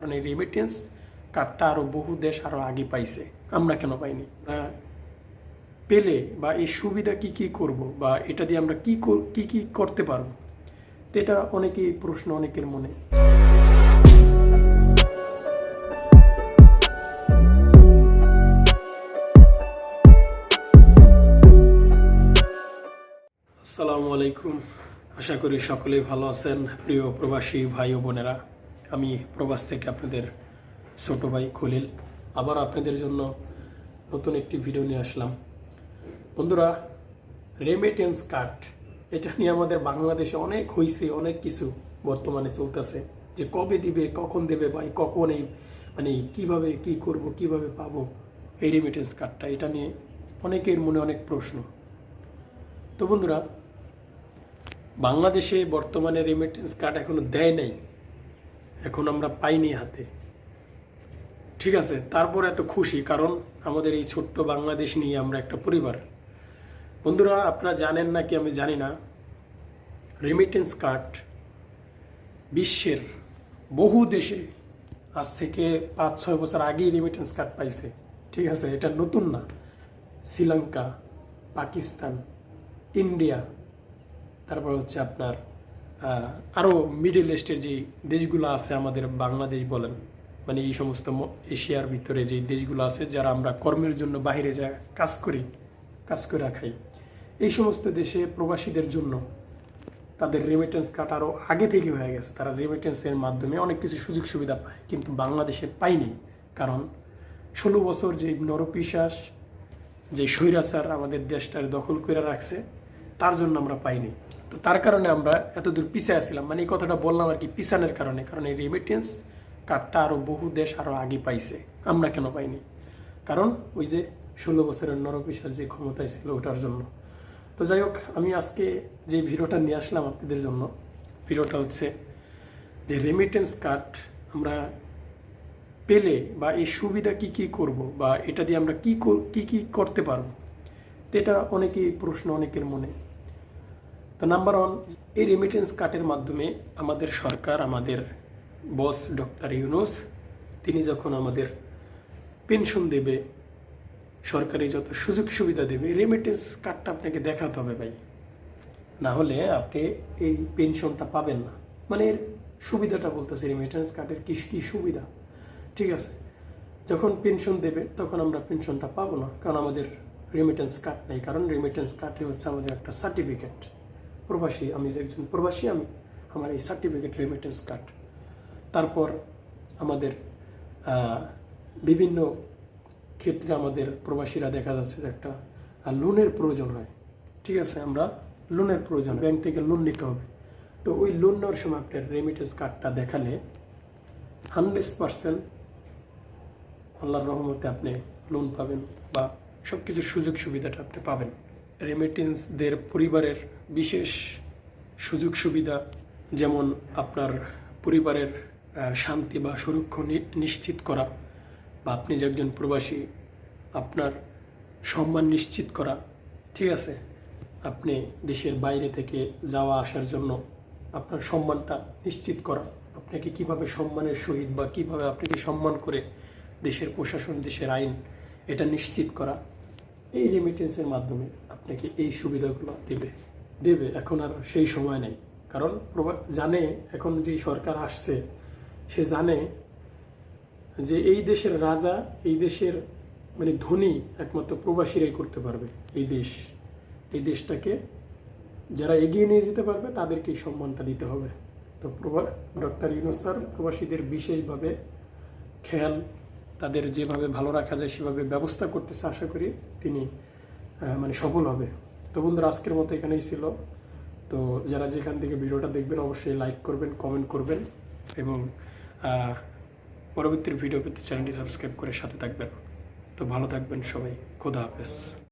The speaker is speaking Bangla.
কারণ এই রেমিটেন্স কার্ডটা আরও বহু দেশ আরও আগে পাইছে। আমরা কেন পাইনি? পেলে বা এই সুবিধা কি কি করব বা এটা দিয়ে আমরা কি কি কি করতে পারব? এটা অনেকেই প্রশ্ন অনেকের মনে। আসসালামু আলাইকুম। আশা করি সকলেই ভালো আছেন। প্রিয় প্রবাসী ভাই ও বোনেরা। আমি প্রবাস থেকে আপনাদের ছোট ভাই খলিল, আবার আপনাদের জন্য নতুন একটি ভিডিও নিয়ে আসলাম। বন্ধুরা রেমিটেন্স কার্ড এটা নিয়ে আমাদের বাংলাদেশে অনেক হয়েছে অনেক কিছু বর্তমানে চলতেছে। যে কবে দিবে, কখন দেবে ভাই কখন এই মানে কীভাবে কি করব, কীভাবে পাবো এই রেমিটেন্স কার্ডটা এটা নিয়ে অনেকের মনে অনেক প্রশ্ন। তো বন্ধুরা, বাংলাদেশে বর্তমানে রেমিটেন্স কার্ড এখনও দেয় নাই। এখন আমরা পাইনি হাতে। ঠিক আছে? তারপর এত খুশি, কারণ আমাদের এই ছোট্ট বাংলাদেশ নিয়ে আমরা একটা পরিবার। বন্ধুরা, আপনারা জানেন না কি আমি জানি না রেমিটেন্স কার্ড বিশ্বের বহু দেশে আজ থেকে পাঁচ, ছয় বছর আগেই রেমিটেন্স কার্ড পাইছে। ঠিক আছে? এটা নতুন না। শ্রীলঙ্কা, পাকিস্তান, ইন্ডিয়া, তারপর হচ্ছে আপনার আরও মিডল ইস্টের যে দেশগুলো আছে আমাদের বাংলাদেশ বলেন মানে এই সমস্ত এশিয়ার ভিতরে যে দেশগুলো আছে যারা আমরা কর্মের জন্য বাইরে যা কাজ করি, কাজ করে খাই, এই সমস্ত দেশে প্রবাসীদের জন্য তাদের রেমিটেন্স কার্ড আরও আগে থেকে হয়ে গেছে। তারা রেমিটেন্সের মাধ্যমে অনেক কিছু সুযোগ সুবিধা পায়, কিন্তু বাংলাদেশে পায়নি। কারণ ষোলো বছর যে নরপিশ্বাস যে স্বৈরাচার আমাদের দেশটার দখল করে রাখছে তার জন্য আমরা পাইনি। তো তার কারণে আমরা এতদূর পিছিয়ে আসছিলাম মানে এই কথাটা বললাম আর কি পিছানের কারণে। কারণ এই রেমিটেন্স কার্ডটা আরও বহু দেশ আরও আগে পাইছে। আমরা কেন পাইনি? কারণ ওই যে ষোলো বছরের নরপিসার যে ক্ষমতায় ছিল ওটার জন্য। তো যাই হোক, আমি আজকে যে ভিডিওটা নিয়ে আসলাম আপনাদের জন্য, ভিডিওটা হচ্ছে যে রেমিটেন্স কার্ড আমরা পেলে বা এই সুবিধা কি কি করব বা এটা দিয়ে আমরা কি কি করতে পারব? এটা অনেকেই প্রশ্ন অনেকের মনে। তো নাম্বার ওয়ান এই রেমিটেন্স কার্ডের মাধ্যমে আমাদের সরকার, আমাদের বস ডক্টর ইউনুস, তিনি যখন আমাদের পেনশন দেবে, সরকারি যত সুযোগ সুবিধা দেবে রেমিটেন্স কার্ডটা আপনাকে দেখাতে হবে ভাই। না হলে আপনি এই পেনশনটা পাবেন না। মানে এর সুবিধাটা বলতেছে রেমিটেন্স কার্ডের কি কি সুবিধা? ঠিক আছে? যখন পেনশন দেবে, তখন আমরা পেনশনটা পাবো না, কারণ আমাদের রেমিটেন্স কার্ড নেই। কারণ রেমিটেন্স কার্ডে হচ্ছে আমাদের একটা সার্টিফিকেট প্রবাসী আমি যে একজন প্রবাসী আমি আমার এই সার্টিফিকেট রেমিটেন্স কার্ড তারপর আমাদের বিভিন্ন ক্ষেত্রে আমাদের প্রবাসীরা দেখা যাচ্ছে যে একটা লোনের প্রয়োজন হয়। ঠিক আছে আমরা লোনের প্রয়োজন ব্যাংক থেকে লোন নিতে হবে। তো ওই লোন নেওয়ার সময় আপনার রেমিটেন্স কার্ডটা দেখালে হান্ড্রেড পার্সেন্ট আল্লাহর রহমতে আপনি লোন পাবেন বা সব কিছুর সুযোগ সুবিধাটা আপনি পাবেন। রেমিটেন্সদের পরিবারের বিশেষ সুযোগ সুবিধা, যেমন আপনার পরিবারের শান্তি বা সুরক্ষা নিশ্চিত করা বা আপনি যে একজন প্রবাসী, আপনার সম্মান নিশ্চিত করা, ঠিক আছে? আপনি দেশের বাইরে থেকে যাওয়া আসার জন্য আপনার সম্মানটা নিশ্চিত করা। আপনাকে কীভাবে সম্মানের সহিত বা কীভাবে আপনাকে সম্মান করে দেশের প্রশাসন, দেশের আইন এটা নিশ্চিত করা। এই রেমিটেন্সের মাধ্যমে আপনাকে এই সুবিধাগুলো দেবে। দেবে, এখন আর সেই সময় নেই। কারণ জানে, এখন যে সরকার আসছে, সে জানে যে এই দেশের রাজা, এই দেশের মানে ধনী একমাত্র প্রবাসীরাই করতে পারবে এই দেশ। এই দেশটাকে যারা এগিয়ে নিয়ে যেতে পারবে, তাদেরকে সম্মানটা দিতে হবে। তো প্রভা ডক্টর ইউনুস স্যার প্রবাসীদের বিশেষভাবে খেয়াল তাদের যেভাবে ভালো রাখা যায়, সেভাবে ব্যবস্থা করতেছে আশা করি তিনি মানে সফল হবে। তো বন্ধুরা, আজকের মতো এখানেই ছিল। তো যারা যেখান থেকে ভিডিওটা দেখবেন, অবশ্যই লাইক করবেন কমেন্ট করবেন এবং পরবর্তীর পরবর্তী ভিডিও পেতে চ্যানেলটি সাবস্ক্রাইব করে সাথে থাকবেন। তো ভালো থাকবেন সবাই। খোদা হাফেজ।